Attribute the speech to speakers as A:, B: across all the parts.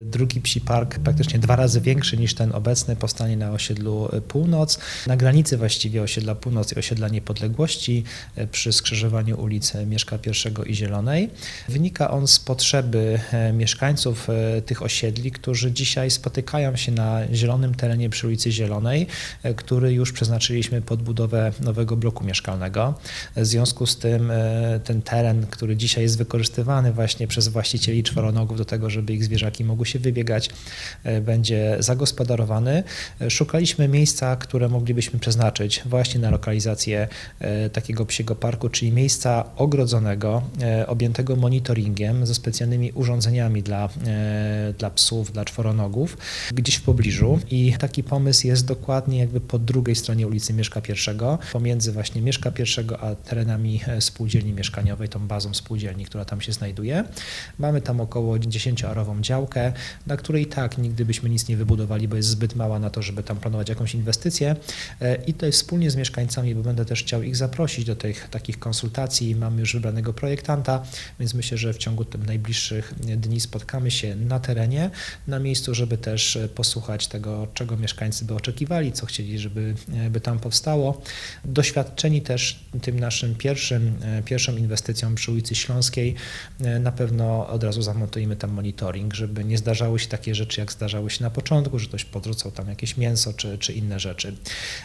A: Drugi psi park, praktycznie dwa razy większy niż ten obecny, powstanie na osiedlu Północ, na granicy właściwie osiedla Północ i osiedla Niepodległości, e, przy skrzyżowaniu ulicy Mieszka I i Zielonej. Wynika on z potrzeby e, mieszkańców e, tych osiedli, którzy dzisiaj spotykają się na zielonym terenie przy ulicy Zielonej, który już przeznaczyliśmy pod budowę nowego bloku mieszkalnego. W związku z tym ten teren, który dzisiaj jest wykorzystywany właśnie przez właścicieli czworonogów do tego, żeby ich zwierzaki mogły się wybiegać, e, będzie zagospodarowany. E, Szukaliśmy miejsca, które moglibyśmy przeznaczyć właśnie na lokalizację e, takiego psiego parku, czyli miejsca ogrodzonego, objętego monitoringiem ze specjalnymi urządzeniami dla, dla psów, dla czworonogów, gdzieś w pobliżu. I taki pomysł jest dokładnie jakby po drugiej stronie ulicy Mieszka I, pomiędzy właśnie Mieszka I a terenami spółdzielni mieszkaniowej, tą bazą spółdzielni, która tam się znajduje. Mamy tam około 10-arową działkę, na której tak nigdy byśmy nic nie wybudowali, bo jest zbyt mała na to, żeby tam planować jakąś inwestycję. E, I tutaj wspólnie z mieszkańcami, bo będę też chciał ich zaprosić do tych takich konsultacji. Mamy już wybranego projektanta, więc myślę, że w ciągu tych najbliższych dni spotkamy się na terenie, na miejscu, żeby też posłuchać tego, czego mieszkańcy by oczekiwali, co chcieli, żeby e, by tam powstało. Doświadczeni też tym naszym pierwszym, e, pierwszą inwestycją przy ulicy Śląskiej, na pewno od razu zamontujemy tam monitoring, żeby nie zdarzały się takie rzeczy, jak zdarzały się na początku, że ktoś podrzucał tam jakieś mięso czy, czy inne rzeczy.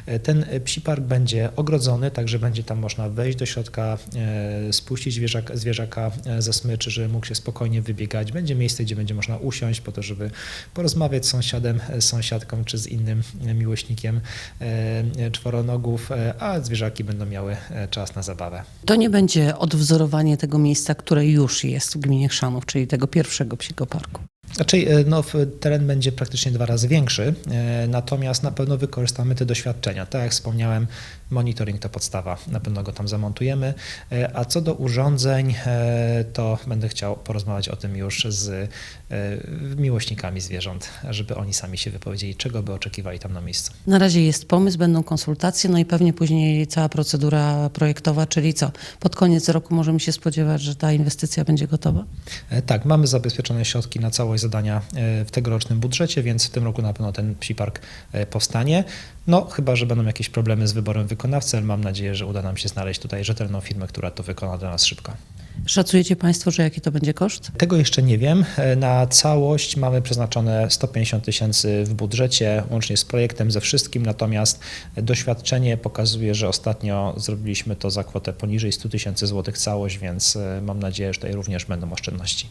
A: E, Ten e, psi park będzie ogrodzony, także będzie tam można wejść do środka, e, spuścić zwierzaka, zwierzaka ze smyczy, żeby mógł się spokojnie wybiegać. Będzie miejsce, gdzie będzie można usiąść po to, żeby porozmawiać z sąsiadem, z sąsiadką czy z innym miłośnikiem czworonogów, a zwierzaki będą miały czas na zabawę.
B: To nie będzie odwzorowanie tego miejsca, które już jest w gminie Chrzanów, czyli tego pierwszego psiego parku.
A: Znaczy, e, no, teren będzie praktycznie dwa razy większy, e, natomiast na pewno wykorzystamy te doświadczenia. Tak jak wspomniałem, monitoring to podstawa, na pewno go tam zamontujemy. E, A co do urządzeń, to będę chciał porozmawiać o tym już z miłośnikami zwierząt, żeby oni sami się wypowiedzieli, czego by oczekiwali tam na miejscu.
B: Na razie jest pomysł, będą konsultacje, no i pewnie później cała procedura projektowa, czyli co? Pod koniec roku możemy się spodziewać, że ta inwestycja będzie gotowa?
A: Tak, mamy zabezpieczone środki na całość zadania e, w tegorocznym budżecie, więc w tym roku na pewno ten psi park e, powstanie. No, chyba, że będą jakieś problemy z wyborem wykonawcy, ale mam nadzieję, że uda nam się znaleźć tutaj rzetelną firmę, która to wykona dla nas szybko.
B: Szacujecie Państwo, że jaki to będzie koszt?
A: Tego jeszcze nie wiem. E, Na całość mamy przeznaczone 150 tysięcy w budżecie, łącznie z projektem, ze wszystkim, natomiast doświadczenie pokazuje, że ostatnio zrobiliśmy to za kwotę poniżej 100 tysięcy złotych całość, więc mam nadzieję, że tutaj również będą oszczędności.